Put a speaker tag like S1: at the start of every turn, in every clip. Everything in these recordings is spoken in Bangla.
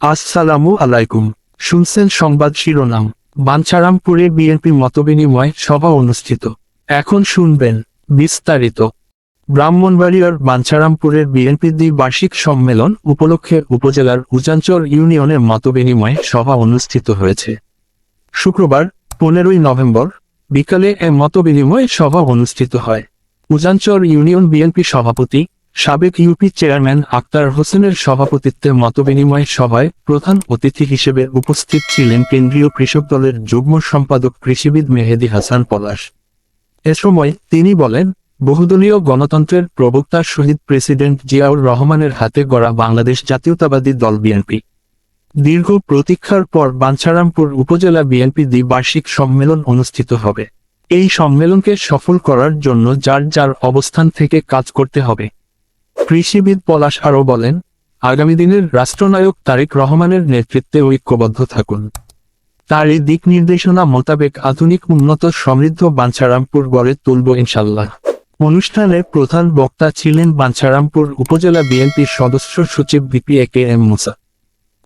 S1: আসসালামু আলাইকুম। শুনছেন সংবাদ শিরোনাম। বাঞ্ছারামপুরে বিএনপি মতবিনিময় সভা অনুষ্ঠিত। এখন শুনবেন বিস্তারিত। ব্রাহ্মণবাড়িয়ার বাঞ্ছারামপুরের বিএনপি দ্বিবার্ষিক সম্মেলন উপলক্ষে উপজেলার উজাঞ্চর ইউনিয়নের মতবিনিময় সভা অনুষ্ঠিত হয়েছে। শুক্রবার, পনেরোই নভেম্বর, বিকালে এ মতবিনিময় সভা অনুষ্ঠিত হয়। উজাঞ্চর ইউনিয়ন বিএনপি সভাপতি সাবেক ইউপি চেয়ারম্যান আক্তার হোসেনের সভাপতিত্বে মতবিনিময় সভায় প্রধান অতিথি হিসেবে উপস্থিত ছিলেন কেন্দ্রীয় কৃষক দলের যুগ্ম সম্পাদক কৃষিবিদ মেহেদি হাসান পলাশ। এ সময় তিনি বলেন, বহুদলীয় গণতন্ত্রের প্রবক্তা শহীদ প্রেসিডেন্ট জিয়াউর রহমানের হাতে গড়া বাংলাদেশ জাতীয়তাবাদী দল বিএনপি দীর্ঘ প্রতীক্ষার পর বাঞ্ছারামপুর উপজেলা বিএনপি দ্বিবার্ষিক সম্মেলন অনুষ্ঠিত হবে। এই সম্মেলনকে সফল করার জন্য যার যার অবস্থান থেকে কাজ করতে হবে। কৃষিবিদ পলাশ আরও বলেন, আগামী দিনের রাষ্ট্রনায়ক তারেক রহমানের নেতৃত্বে ঐক্যবদ্ধ থাকুন। তার এই দিক নির্দেশনা মোতাবেক আধুনিক, উন্নত, সমৃদ্ধ বাঞ্ছারামপুর গড়ে তুলব ইনশাল্লাহ অনুষ্ঠানে প্রধান বক্তা ছিলেন বাঞ্ছারামপুর উপজেলা বিএনপির সদস্য সচিব বিপি এ কে এম মুসা।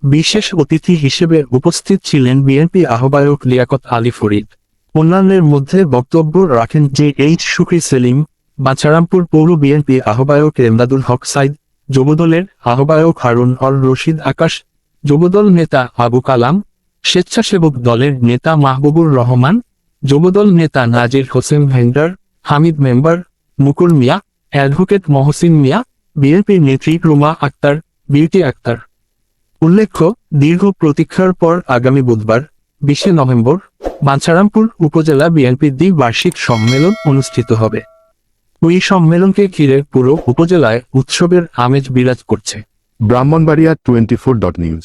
S1: বিশেষ অতিথি হিসেবে উপস্থিত ছিলেন বিএনপি আহ্বায়ক লিয়াকত আলী ফরিদ। অন্যান্যের মধ্যে বক্তব্য রাখেন যে এইচ সুখী সেলিম বাছারামপুর পৌর বিএনপি আহ্বায়ক এমদাদুল হক সাইদ, যুবদলের আহ্বায়ক হারুন অর রশিদ আকাশ, যুবদল নেতা আবু কালাম, স্বেচ্ছাসেবক দলের নেতা মাহবুবুর রহমান, যুবদল নেতা Nazir Hossain vendor, Hamid member Mukul Mia, advocate Mohsin Mia, বিএনপির নেত্রী রুমা আক্তার, বিউটি আক্তার। উল্লেখ্য, দীর্ঘ প্রতীক্ষার পর আগামী বুধবার, বিশে নভেম্বর, বাঞ্ছারামপুর উপজেলা বিএনপির দ্বিবার্ষিক সম্মেলন অনুষ্ঠিত হবে। ওই সম্মেলনকে ঘিরে পুরো উপজেলায় উৎসবের আমেজ বিরাজ করছে।
S2: Brahmanbaria twenty four dot news.